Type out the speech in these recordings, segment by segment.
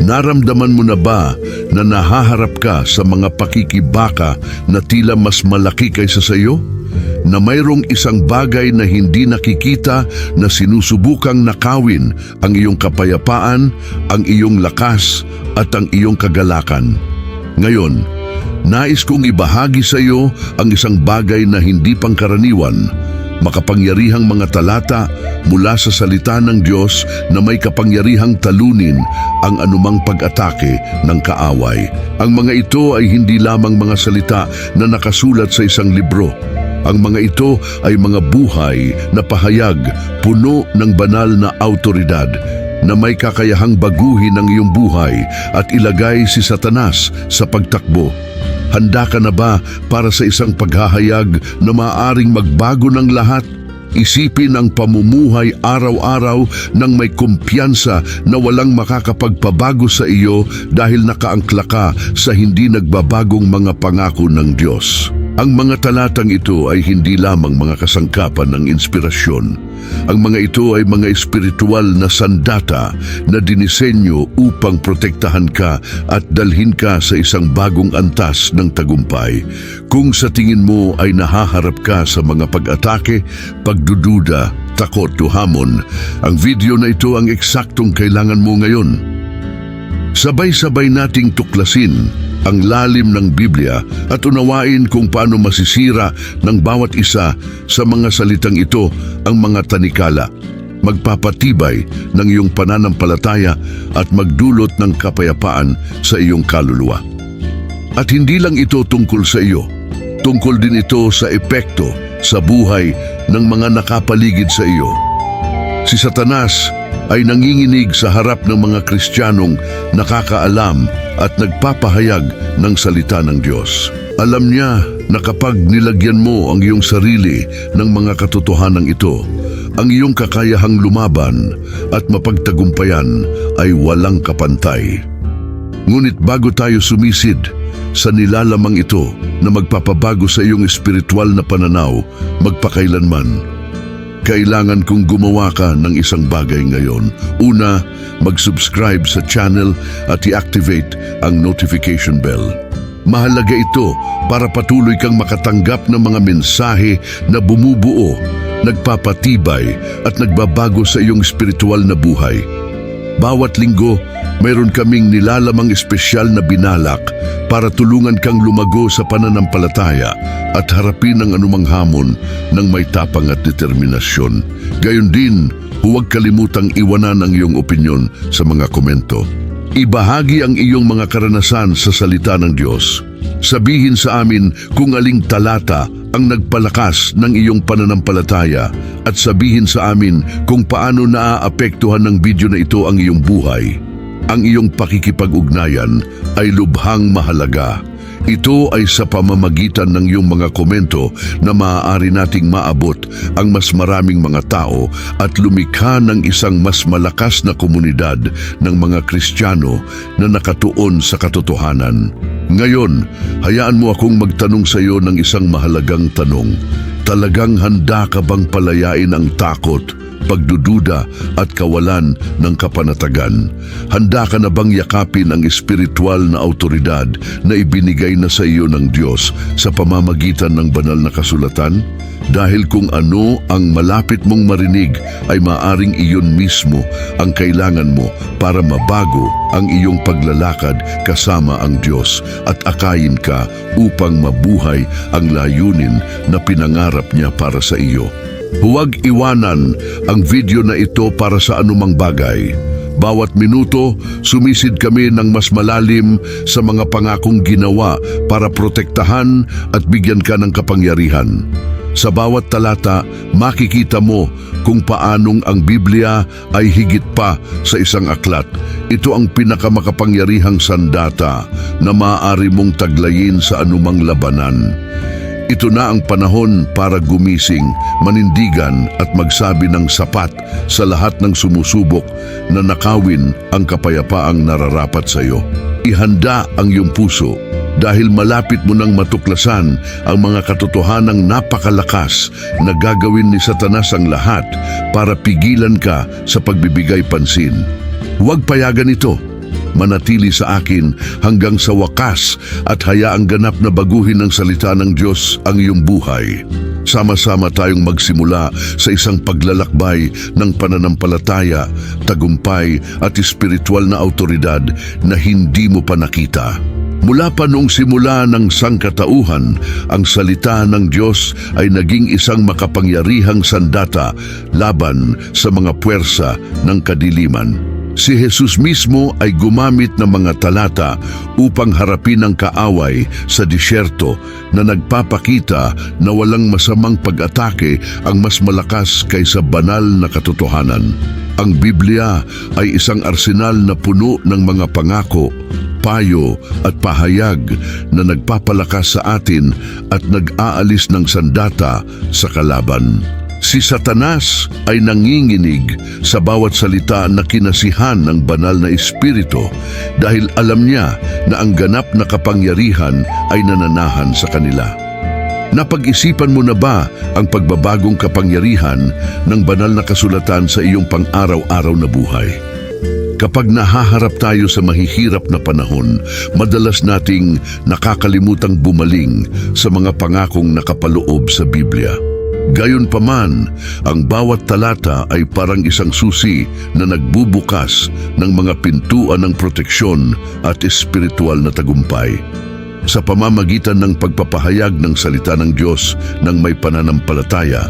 Naramdaman mo na ba na nahaharap ka sa mga pakikibaka na tila mas malaki kaysa sa iyo? Na mayroong isang bagay na hindi nakikita na sinusubukang nakawin ang iyong kapayapaan, ang iyong lakas at ang iyong kagalakan. Ngayon, nais kong ibahagi sa iyo ang isang bagay na hindi pangkaraniwan makapangyarihang mga talata mula sa salita ng Diyos na may kapangyarihang talunin ang anumang pag-atake ng kaaway. Ang mga ito ay hindi lamang mga salita na nakasulat sa isang libro. Ang mga ito ay mga buhay na pahayag, puno ng banal na autoridad na may kakayahang baguhin ang iyong buhay at ilagay si Satanas sa pagtakbo. Handa ka na ba para sa isang paghahayag na maaring magbago ng lahat? Isipin ang pamumuhay araw-araw ng may kumpiyansa na walang makakapagpabago sa iyo dahil nakaangkla ka sa hindi nagbabagong mga pangako ng Diyos. Ang mga talatang ito ay hindi lamang mga kasangkapan ng inspirasyon. Ang mga ito ay mga espiritual na sandata na dinisenyo upang protektahan ka at dalhin ka sa isang bagong antas ng tagumpay. Kung sa tingin mo ay nahaharap ka sa mga pag-atake, pagdududa, takot o hamon, ang video na ito ang eksaktong kailangan mo ngayon. Sabay-sabay nating tuklasin ang lalim ng Biblia at unawain kung paano masisira ng bawat isa sa mga salitang ito ang mga tanikala. Magpapatibay ng iyong pananampalataya at magdulot ng kapayapaan sa iyong kaluluwa. At hindi lang ito tungkol sa iyo. Tungkol din ito sa epekto sa buhay ng mga nakapaligid sa iyo. Si Satanas ay nanginginig sa harap ng mga Kristiyanong nakakaalam at nagpapahayag ng salita ng Diyos. Alam niya na kapag nilagyan mo ang iyong sarili ng mga katotohanan ito, ang iyong kakayahang lumaban at mapagtagumpayan ay walang kapantay. Ngunit bago tayo sumisid sa nilalamang ito na magpapabago sa iyong espiritual na pananaw magpakailanman, kailangan kong gumawa ka ng isang bagay ngayon. Una, mag-subscribe sa channel at i-activate ang notification bell. Mahalaga ito para patuloy kang makatanggap ng mga mensahe na bumubuo, nagpapatibay at nagbabago sa iyong espiritual na buhay. Bawat linggo, mayroon kaming nilalamang espesyal na binalak para tulungan kang lumago sa pananampalataya at harapin ang anumang hamon ng may tapang at determinasyon. Gayon din, huwag kalimutang iwanan ang iyong opinyon sa mga komento. Ibahagi ang iyong mga karanasan sa salita ng Diyos. Sabihin sa amin kung aling talata ang nagpalakas ng iyong pananampalataya at sabihin sa amin kung paano naaapektuhan ng video na ito ang iyong buhay. Ang iyong pakikipag-ugnayan ay lubhang mahalaga. Ito ay sa pamamagitan ng iyong mga komento na maaari nating maabot ang mas maraming mga tao at lumikha ng isang mas malakas na komunidad ng mga Kristiyano na nakatuon sa katotohanan. Ngayon, hayaan mo akong magtanong sa iyo ng isang mahalagang tanong. Talagang handa ka bang palayain ang takot, pagdududa at kawalan ng kapanatagan? Handa ka na bang yakapin ang espiritual na autoridad na ibinigay na sa iyo ng Diyos sa pamamagitan ng banal na kasulatan? Dahil kung ano ang malapit mong marinig ay maaring iyon mismo ang kailangan mo para mabago ang iyong paglalakad kasama ang Diyos at akayin ka upang mabuhay ang layunin na pinangarap niya para sa iyo. Huwag iwanan ang video na ito para sa anumang bagay. Bawat minuto, sumisid kami ng mas malalim sa mga pangakong ginawa para protektahan at bigyan ka ng kapangyarihan. Sa bawat talata, makikita mo kung paanong ang Biblia ay higit pa sa isang aklat. Ito ang pinakamakapangyarihang sandata na maaari mong taglayin sa anumang labanan. Ito na ang panahon para gumising, manindigan at magsabi ng sapat sa lahat ng sumusubok na nakawin ang kapayapaang nararapat sa iyo. Ihanda ang iyong puso dahil malapit mo nang matuklasan ang mga katotohanang napakalakas na gagawin ni Satanas ang lahat para pigilan ka sa pagbibigay pansin. Huwag payagan ito. Manatili sa akin hanggang sa wakas at hayaang ganap na baguhin ng salita ng Diyos ang iyong buhay. Sama-sama tayong magsimula sa isang paglalakbay ng pananampalataya, tagumpay at espiritual na autoridad na hindi mo pa nakita. Mula pa noong simula ng sangkatauhan, ang salita ng Diyos ay naging isang makapangyarihang sandata laban sa mga puwersa ng kadiliman. Si Jesus mismo ay gumamit ng mga talata upang harapin ang kaaway sa disyerto na nagpapakita na walang masamang pag-atake ang mas malakas kaysa banal na katotohanan. Ang Biblia ay isang arsenal na puno ng mga pangako, payo at pahayag na nagpapalakas sa atin at nag-aalis ng sandata sa kalaban. Si Satanas ay nanginginig sa bawat salita na kinasihan ng banal na espiritu dahil alam niya na ang ganap na kapangyarihan ay nananahan sa kanila. Napag-isipan mo na ba ang pagbabagong kapangyarihan ng banal na kasulatan sa iyong pang-araw-araw na buhay? Kapag nahaharap tayo sa mahihirap na panahon, madalas nating nakakalimutang bumaling sa mga pangakong nakapaloob sa Biblia. Gayon paman, ang bawat talata ay parang isang susi na nagbubukas ng mga pintuan ng proteksyon at espiritual na tagumpay. Sa pamamagitan ng pagpapahayag ng salita ng Diyos ng may pananampalataya,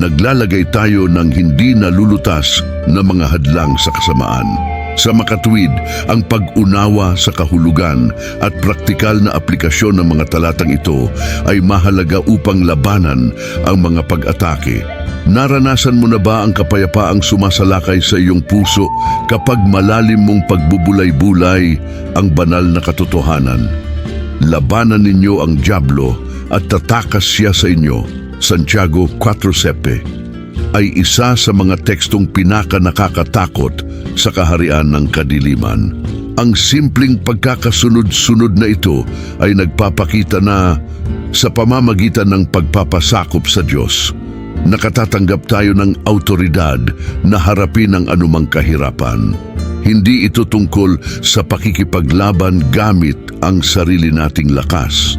naglalagay tayo ng hindi nalulutas na mga hadlang sa kasamaan. Sa makatwid, ang pag-unawa sa kahulugan at praktikal na aplikasyon ng mga talatang ito ay mahalaga upang labanan ang mga pag-atake. Naranasan mo na ba ang kapayapaang sumasalakay sa iyong puso kapag malalim mong pagbubulay-bulay ang banal na katotohanan? Labanan ninyo ang Diablo at tatakas siya sa inyo. Santiago 4.7 ay isa sa mga tekstong pinaka nakakatakot sa kaharian ng kadiliman. Ang simpleng pagkakasunod-sunod na ito ay nagpapakita na sa pamamagitan ng pagpapasakop sa Diyos, nakatatanggap tayo ng autoridad na harapin ang anumang kahirapan. Hindi ito tungkol sa pakikipaglaban gamit ang sarili nating lakas,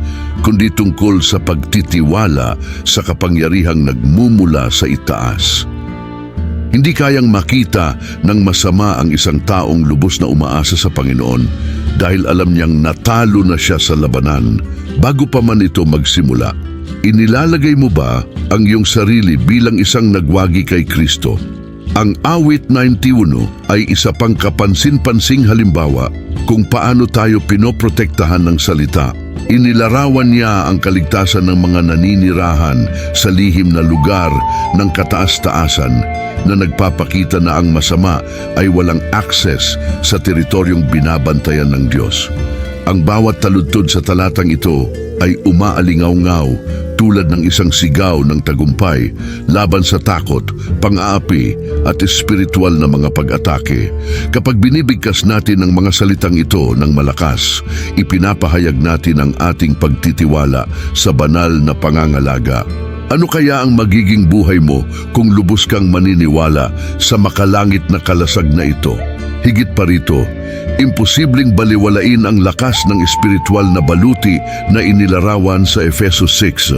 kundi tungkol sa pagtitiwala sa kapangyarihang nagmumula sa itaas. Hindi kayang makita ng masama ang isang taong lubos na umaasa sa Panginoon dahil alam niyang natalo na siya sa labanan bago pa man ito magsimula. Inilalagay mo ba ang iyong sarili bilang isang nagwagi kay Kristo? Ang awit 91 ay isa pang kapansin-pansing halimbawa kung paano tayo pinoprotektahan ng salita. Inilarawan niya ang kaligtasan ng mga naninirahan sa lihim na lugar ng kataas-taasan na nagpapakita na ang masama ay walang access sa teritoryong binabantayan ng Diyos. Ang bawat taludtod sa talatang ito ay umaalingaw-ngaw tulad ng isang sigaw ng tagumpay laban sa takot, pang-aapi at espiritual na mga pag-atake. Kapag binibigkas natin ang mga salitang ito ng malakas, ipinapahayag natin ang ating pagtitiwala sa banal na pangangalaga. Ano kaya ang magiging buhay mo kung lubos kang maniniwala sa makalangit na kalasag na ito? Higit pa rito, imposibleng baliwalain ang lakas ng espiritual na baluti na inilarawan sa Efeso 6.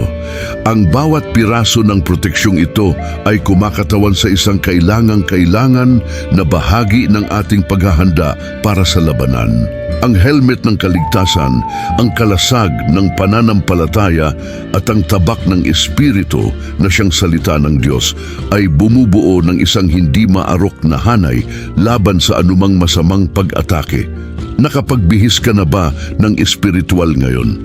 Ang bawat piraso ng proteksyong ito ay kumakatawan sa isang kailangang-kailangan na bahagi ng ating paghahanda para sa labanan. Ang helmet ng kaligtasan, ang kalasag ng pananampalataya at ang tabak ng espiritu na siyang salita ng Diyos ay bumubuo ng isang hindi maarok na hanay laban sa anumang masamang pag-atake. Nakapagbihis ka na ba ng espiritual ngayon?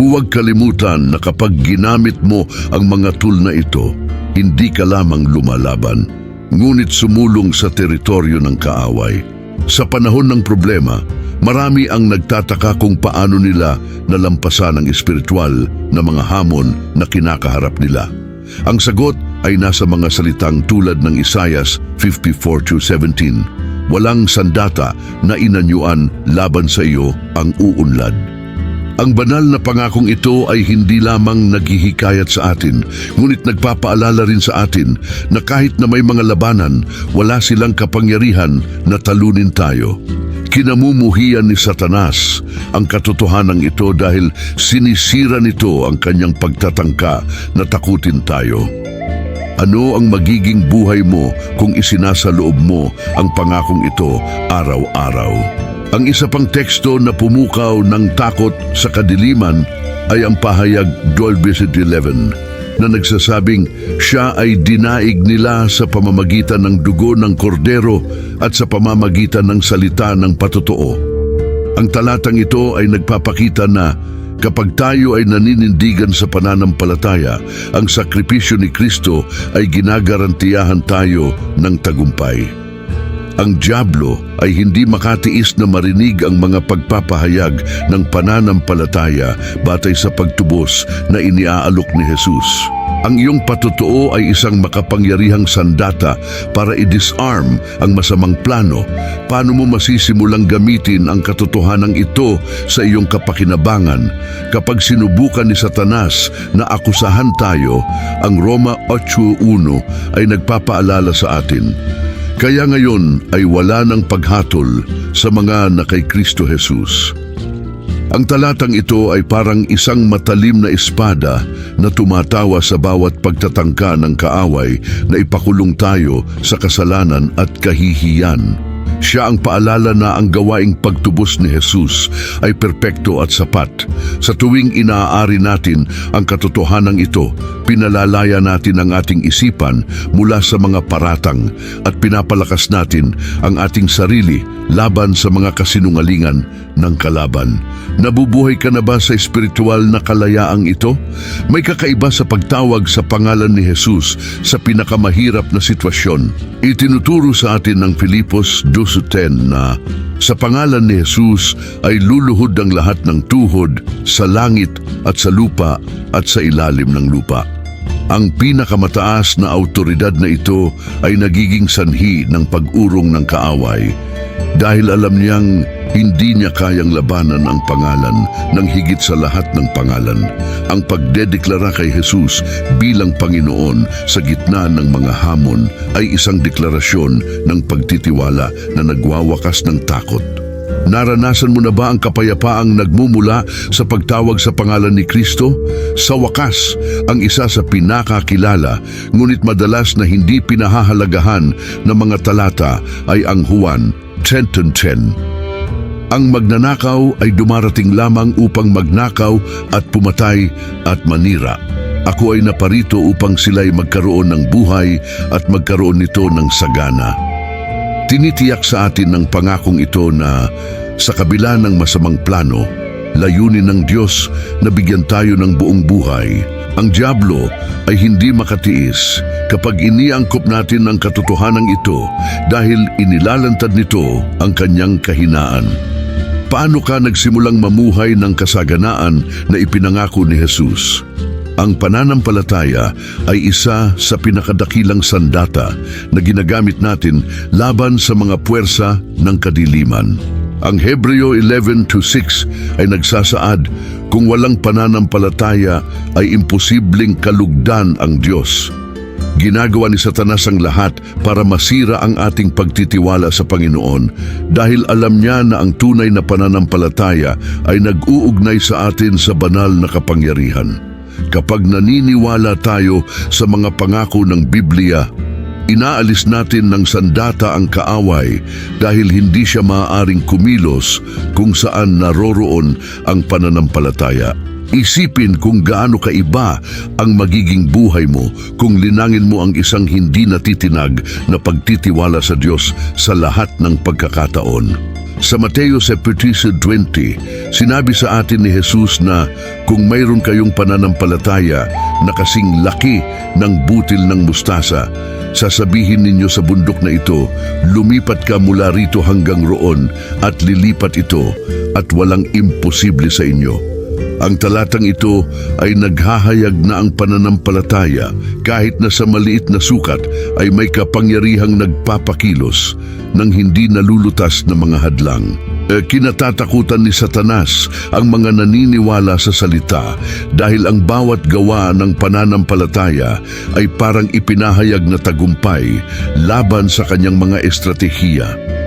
Huwag kalimutan na kapag ginamit mo ang mga tool na ito, hindi ka lamang lumalaban, ngunit sumulong sa teritoryo ng kaaway. Sa panahon ng problema, marami ang nagtataka kung paano nila nalampasan ang espiritual na mga hamon na kinakaharap nila. Ang sagot ay nasa mga salitang tulad ng Isayas 54-17, Walang sandata na inanyuan laban sa iyo ang uunlad. Ang banal na pangakong ito ay hindi lamang naghihikayat sa atin, ngunit nagpapaalala rin sa atin na kahit na may mga labanan, wala silang kapangyarihan na talunin tayo. Kinamumuhian ni Satanas ang katotohanan ito dahil sinisira nito ang kanyang pagtatangka na takutin tayo. Ano ang magiging buhay mo kung isinasa loob mo ang pangakong ito araw-araw? Ang isa pang teksto na pumukaw ng takot sa kadiliman ay ang pahayag 12.11 na nagsasabing siya ay dinaig nila sa pamamagitan ng dugo ng kordero at sa pamamagitan ng salita ng patotoo. Ang talatang ito ay nagpapakita na kapag tayo ay naninindigan sa pananampalataya, ang sakripisyo ni Kristo ay ginagarantiyahan tayo ng tagumpay. Ang Diablo ay hindi makatiis na marinig ang mga pagpapahayag ng pananampalataya batay sa pagtubos na iniaalok ni Jesus. Ang iyong patotoo ay isang makapangyarihang sandata para i-disarm ang masamang plano. Paano mo masisimulang gamitin ang katotohanan ito sa iyong kapakinabangan kapag sinubukan ni Satanas na akusahan tayo, ang Roma 8.1 ay nagpapaalala sa atin. Kaya ngayon ay wala ng paghatol sa mga na kay Kristo Jesus. Ang talatang ito ay parang isang matalim na espada na tumatawa sa bawat pagtatangka ng kaaway na ipakulong tayo sa kasalanan at kahihiyan. Siya ang paalala na ang gawaing pagtubos ni Jesus ay perpekto at sapat. Sa tuwing inaari natin ang katotohanan ito, pinalalaya natin ang ating isipan mula sa mga paratang at pinapalakas natin ang ating sarili laban sa mga kasinungalingan ng kalaban. Nabubuhay ka na ba sa espiritual na kalayaang ito? May kakaiba sa pagtawag sa pangalan ni Jesus sa pinakamahirap na sitwasyon. Itinuturo sa atin ng Filipos 2.10 na sa pangalan ni Jesus ay luluhod ang lahat ng tuhod sa langit at sa lupa at sa ilalim ng lupa. Ang pinakamataas na autoridad na ito ay nagiging sanhi ng pag-urong ng kaaway dahil alam niyang hindi niya kayang labanan ang pangalan ng higit sa lahat ng pangalan. Ang pagdedeklara kay Jesus bilang Panginoon sa gitna ng mga hamon ay isang deklarasyon ng pagtitiwala na nagwawakas ng takot. Naranasan mo na ba ang kapayapaang nagmumula sa pagtawag sa pangalan ni Kristo? Sa wakas, ang isa sa pinakakilala ngunit madalas na hindi pinahahalagahan ng mga talata ay ang Juan 10.10. Ang magnanakaw ay dumarating lamang upang magnakaw at pumatay at manira. Ako ay naparito upang sila'y magkaroon ng buhay at magkaroon nito ng sagana. Tinitiyak sa atin ng pangakong ito na sa kabila ng masamang plano, layunin ng Diyos na bigyan tayo ng buong buhay. Ang Diablo ay hindi makatiis kapag iniangkop natin ang katotohanan ito dahil inilalantad nito ang kanyang kahinaan. Paano ka nagsimulang mamuhay ng kasaganaan na ipinangako ni Jesus? Ang pananampalataya ay isa sa pinakadakilang sandata na ginagamit natin laban sa mga puwersa ng kadiliman. Ang Hebreo 11.2.6 ay nagsasaad, kung walang pananampalataya ay imposibleng kalugdan ang Diyos. Ginagawa ni Satanas ang lahat para masira ang ating pagtitiwala sa Panginoon dahil alam niya na ang tunay na pananampalataya ay nag-uugnay sa atin sa banal na kapangyarihan. Kapag naniniwala tayo sa mga pangako ng Biblia, inaalis natin ng sandata ang kaaway dahil hindi siya maaaring kumilos kung saan naroroon ang pananampalataya. Isipin kung gaano kaiba ang magiging buhay mo kung linangin mo ang isang hindi natitinag na pagtitiwala sa Diyos sa lahat ng pagkakataon. Sa Mateo 20, sinabi sa atin ni Jesus na kung mayroon kayong pananampalataya na kasing laki ng butil ng mustasa, sasabihin ninyo sa bundok na ito, lumipat ka mula rito hanggang roon at lilipat ito at walang imposible sa inyo. Ang talatang ito ay naghahayag na ang pananampalataya kahit na sa maliit na sukat ay may kapangyarihang nagpapakilos ng hindi nalulutas na mga hadlang. E, kinatatakutan ni Satanas ang mga naniniwala sa salita dahil ang bawat gawa ng pananampalataya ay parang ipinahayag na tagumpay laban sa kanyang mga estratehiya.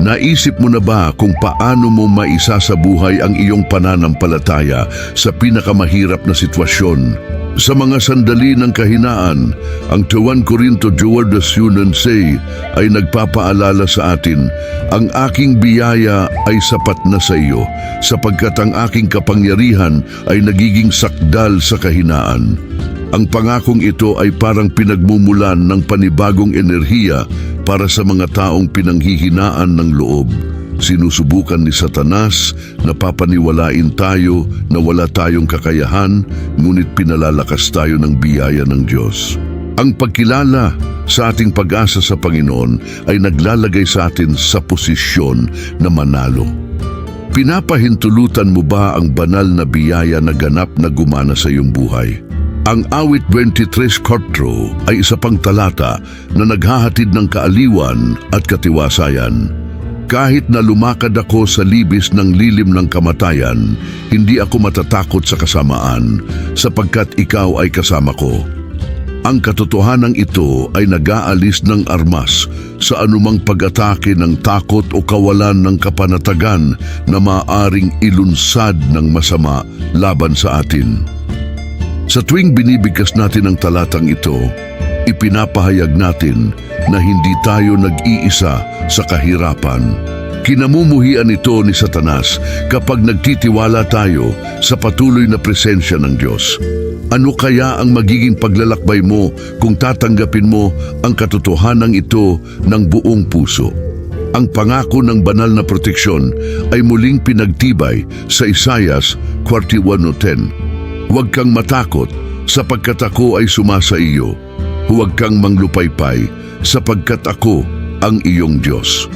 Naisip mo na ba kung paano mo maisa sa buhay ang iyong pananampalataya sa pinakamahirap na sitwasyon? Sa mga sandali ng kahinaan, ang 1 Corinto Juardas Yunan say ay nagpapaalala sa atin, ang aking biyaya ay sapat na sa iyo, sapagkat ang aking kapangyarihan ay nagiging sakdal sa kahinaan. Ang pangakong ito ay parang pinagmumulan ng panibagong enerhiya para sa mga taong pinanghihinaan ng loob. Sinusubukan ni Satanas na papaniwalain tayo na wala tayong kakayahan, ngunit pinalalakas tayo ng biyaya ng Diyos. Ang pagkilala sa ating pag-asa sa Panginoon ay naglalagay sa atin sa posisyon na manalo. Pinapahintulutan mo ba ang banal na biyaya na ganap na gumana sa iyong buhay? Ang awit 23 Kotro ay isa pang talata na naghahatid ng kaaliwan at katiwasayan. Kahit na lumakad ako sa libis ng lilim ng kamatayan, hindi ako matatakot sa kasamaan, sapagkat ikaw ay kasama ko. Ang katotohanan ito ay nag-aalis ng armas sa anumang pag-atake ng takot o kawalan ng kapanatagan na maaring ilunsad ng masama laban sa atin. Sa tuwing binibigkas natin ang talatang ito, ipinapahayag natin na hindi tayo nag-iisa sa kahirapan. Kinamumuhian ito ni Satanas kapag nagtitiwala tayo sa patuloy na presensya ng Diyos. Ano kaya ang magiging paglalakbay mo kung tatanggapin mo ang katotohanan ito ng buong puso? Ang pangako ng banal na proteksyon ay muling pinagtibay sa Isayas 41.10. Huwag kang matakot sapagkat ako ay sumasa iyo. Huwag kang manglupaypay sapagkat ako ang iyong Diyos.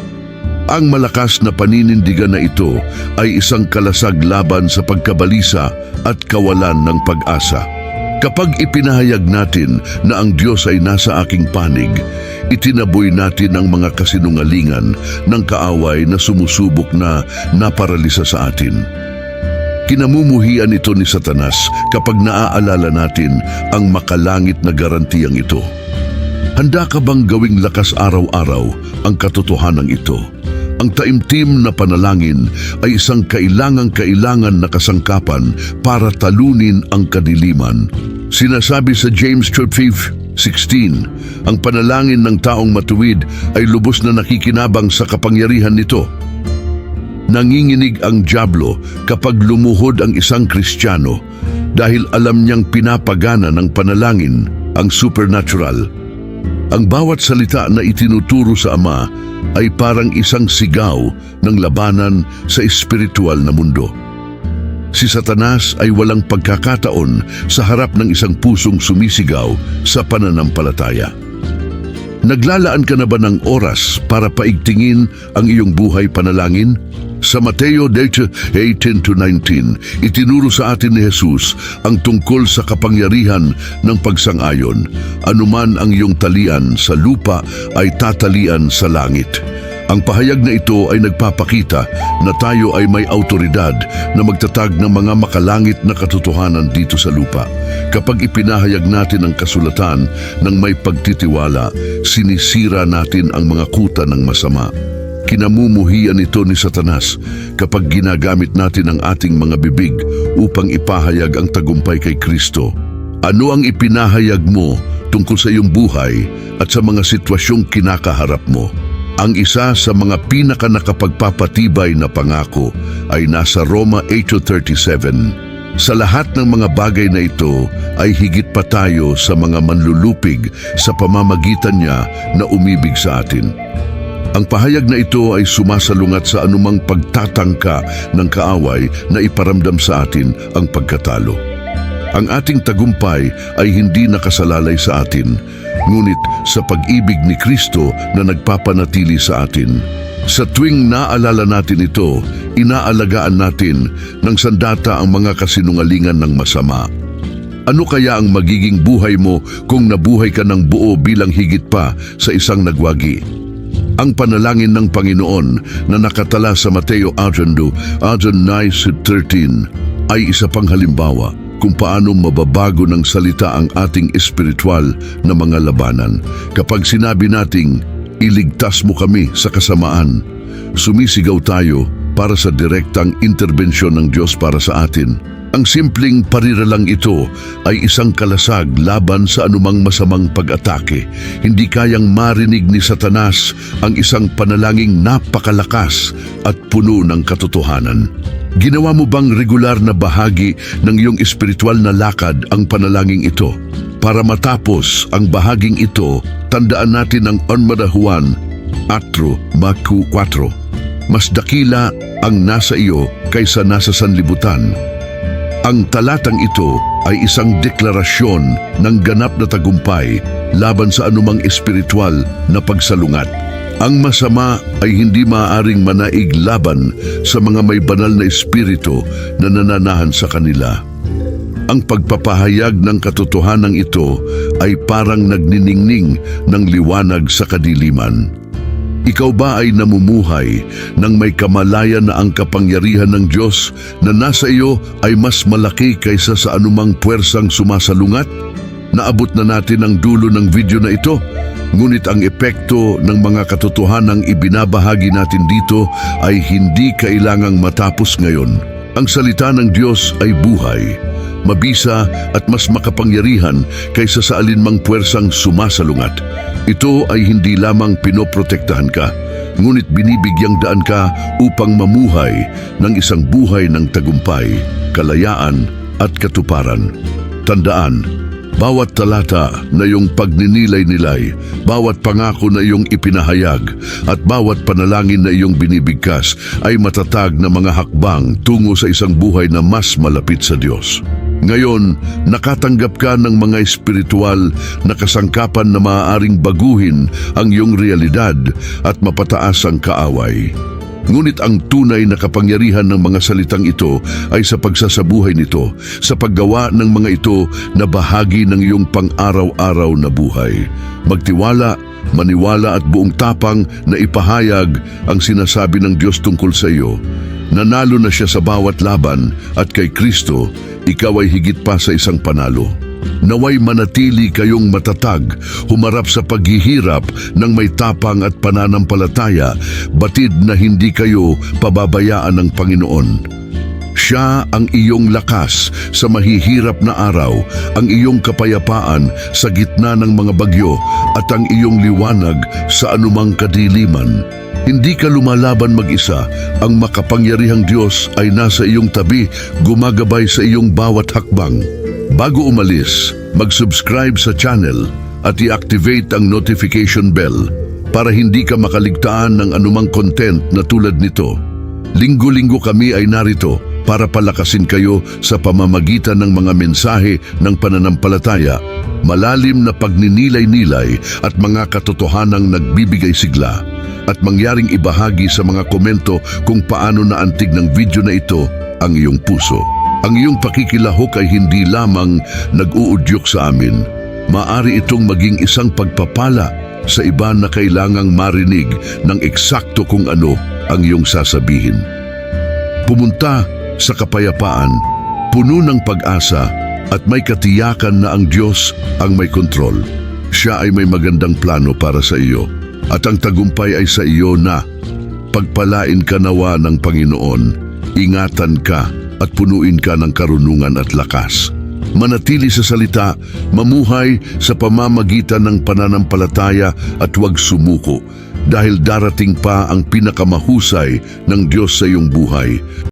Ang malakas na paninindigan na ito ay isang kalasag laban sa pagkabalisa at kawalan ng pag-asa. Kapag ipinahayag natin na ang Diyos ay nasa aking panig, itinaboy natin ang mga kasinungalingan ng kaaway na sumusubok na naparalisa sa atin. Kinamumuhian ito ni Satanas kapag naaalala natin ang makalangit na garantiyang ito. Handa ka bang gawing lakas araw-araw ang katotohanan ito? Ang taimtim na panalangin ay isang kailangang-kailangan na kasangkapan para talunin ang kadiliman. Sinasabi sa James 5.16, ang panalangin ng taong matuwid ay lubos na nakikinabang sa kapangyarihan nito. Nanginginig ang Diablo kapag lumuhod ang isang Kristiyano dahil alam niyang pinapagana ng panalangin ang supernatural. Ang bawat salita na itinuturo sa Ama ay parang isang sigaw ng labanan sa espiritual na mundo. Si Satanas ay walang pagkakataon sa harap ng isang pusong sumisigaw sa pananampalataya. Naglalaan ka na ba ng oras para paigtingin ang iyong buhay panalangin? Sa Mateo 18 to 19, itinuro sa atin ni Jesus ang tungkol sa kapangyarihan ng pagsang-ayon. Anuman ang iyong talian sa lupa ay tatalian sa langit. Ang pahayag na ito ay nagpapakita na tayo ay may autoridad na magtatag ng mga makalangit na katotohanan dito sa lupa. Kapag ipinahayag natin ang kasulatan ng may pagtitiwala, sinisira natin ang mga kuta ng masama. Kinamumuhian ito ni Satanas kapag ginagamit natin ang ating mga bibig upang ipahayag ang tagumpay kay Kristo. Ano ang ipinahayag mo tungkol sa iyong buhay at sa mga sitwasyong kinakaharap mo? Ang isa sa mga pinaka nakapagpapatibay na pangako ay nasa Roma 8.37. Sa lahat ng mga bagay na ito ay higit pa tayo sa mga manlulupig sa pamamagitan niya na umibig sa atin. Ang pahayag na ito ay sumasalungat sa anumang pagtatangka ng kaaway na iparamdam sa atin ang pagkatalo. Ang ating tagumpay ay hindi nakasalalay sa atin, ngunit sa pag-ibig ni Kristo na nagpapanatili sa atin. Sa tuwing naalala natin ito, inaalagaan natin ng sandata ang mga kasinungalingan ng masama. Ano kaya ang magiging buhay mo kung nabuhay ka ng buo bilang higit pa sa isang nagwagi? Ang panalangin ng Panginoon na nakatala sa Mateo 8, 13 ay isa pang halimbawa kung paano mababago ng salita ang ating espiritual na mga labanan. Kapag sinabi nating, iligtas mo kami sa kasamaan, sumisigaw tayo para sa direktang interbensyon ng Diyos para sa atin. Ang simpleng pariralang ito ay isang kalasag laban sa anumang masamang pag-atake. Hindi kayang marinig ni Satanas ang isang panalangin napakalakas at puno ng katotohanan. Ginawa mo bang regular na bahagi ng iyong espiritual na lakad ang panalangin ito? Para matapos ang bahaging ito, tandaan natin ang onmadahuan, atro, maku 4. Mas dakila ang nasa iyo kaysa nasa sanlibutan. Ang talatang ito ay isang deklarasyon ng ganap na tagumpay laban sa anumang espiritual na pagsalungat. Ang masama ay hindi maaaring manaig laban sa mga may banal na espiritu na nananahan sa kanila. Ang pagpapahayag ng katotohanan ito ay parang nagniningning ng liwanag sa kadiliman. Ikaw ba ay namumuhay ng may kamalayan na ang kapangyarihan ng Diyos na nasa iyo ay mas malaki kaysa sa anumang puwersang sumasalungat? Naabot na natin ang dulo ng video na ito, ngunit ang epekto ng mga katotohanang ibinabahagi natin dito ay hindi kailangang matapos ngayon. Ang salita ng Diyos ay buhay, mabisa at mas makapangyarihan kaysa sa alinmang puwersang sumasalungat. Ito ay hindi lamang pinoprotektahan ka, ngunit binibigyang daan ka upang mamuhay ng isang buhay ng tagumpay, kalayaan at katuparan. Tandaan, bawat talata na iyong pagninilay-nilay, bawat pangako na iyong ipinahayag, at bawat panalangin na iyong binibigkas ay matatag na mga hakbang tungo sa isang buhay na mas malapit sa Diyos. Ngayon, nakatanggap ka ng mga espiritual na kasangkapan na maaaring baguhin ang iyong realidad at mapataas ang kaaway. Ngunit ang tunay na kapangyarihan ng mga salitang ito ay sa pagsasabuhay nito, sa paggawa ng mga ito na bahagi ng iyong pang-araw-araw na buhay. Magtiwala, maniwala at buong tapang na ipahayag ang sinasabi ng Diyos tungkol sa iyo. Nanalo na siya sa bawat laban at kay Kristo, ikaw ay higit pa sa isang panalo. Naway manatili kayong matatag, humarap sa paghihirap ng may tapang at pananampalataya, batid na hindi kayo pababayaan ng Panginoon. Siya ang iyong lakas sa mahihirap na araw, ang iyong kapayapaan sa gitna ng mga bagyo at ang iyong liwanag sa anumang kadiliman. Hindi ka lumalaban mag-isa, ang makapangyarihang Diyos ay nasa iyong tabi, gumagabay sa iyong bawat hakbang. Bago umalis, mag-subscribe sa channel at i-activate ang notification bell para hindi ka makaligtaan ng anumang content na tulad nito. Linggo-linggo kami ay narito para palakasin kayo sa pamamagitan ng mga mensahe ng pananampalataya, malalim na pagninilay-nilay at mga katotohanang nagbibigay sigla at mangyaring ibahagi sa mga komento kung paano naantig ng video na ito ang iyong puso. Ang iyong pakikilahok ay hindi lamang nag-uudyok sa amin. Maari itong maging isang pagpapala sa iba na kailangang marinig ng eksakto kung ano ang iyong sasabihin. Pumunta sa kapayapaan, puno ng pag-asa at may katiyakan na ang Diyos ang may kontrol. Siya ay may magandang plano para sa iyo at ang tagumpay ay sa iyo na pagpalain ka nawa ng Panginoon, ingatan ka at punuin ka ng karunungan at lakas. Manatili sa salita, mamuhay sa pamamagitan ng pananampalataya at huwag sumuko dahil darating pa ang pinakamahusay ng Diyos sa iyong buhay.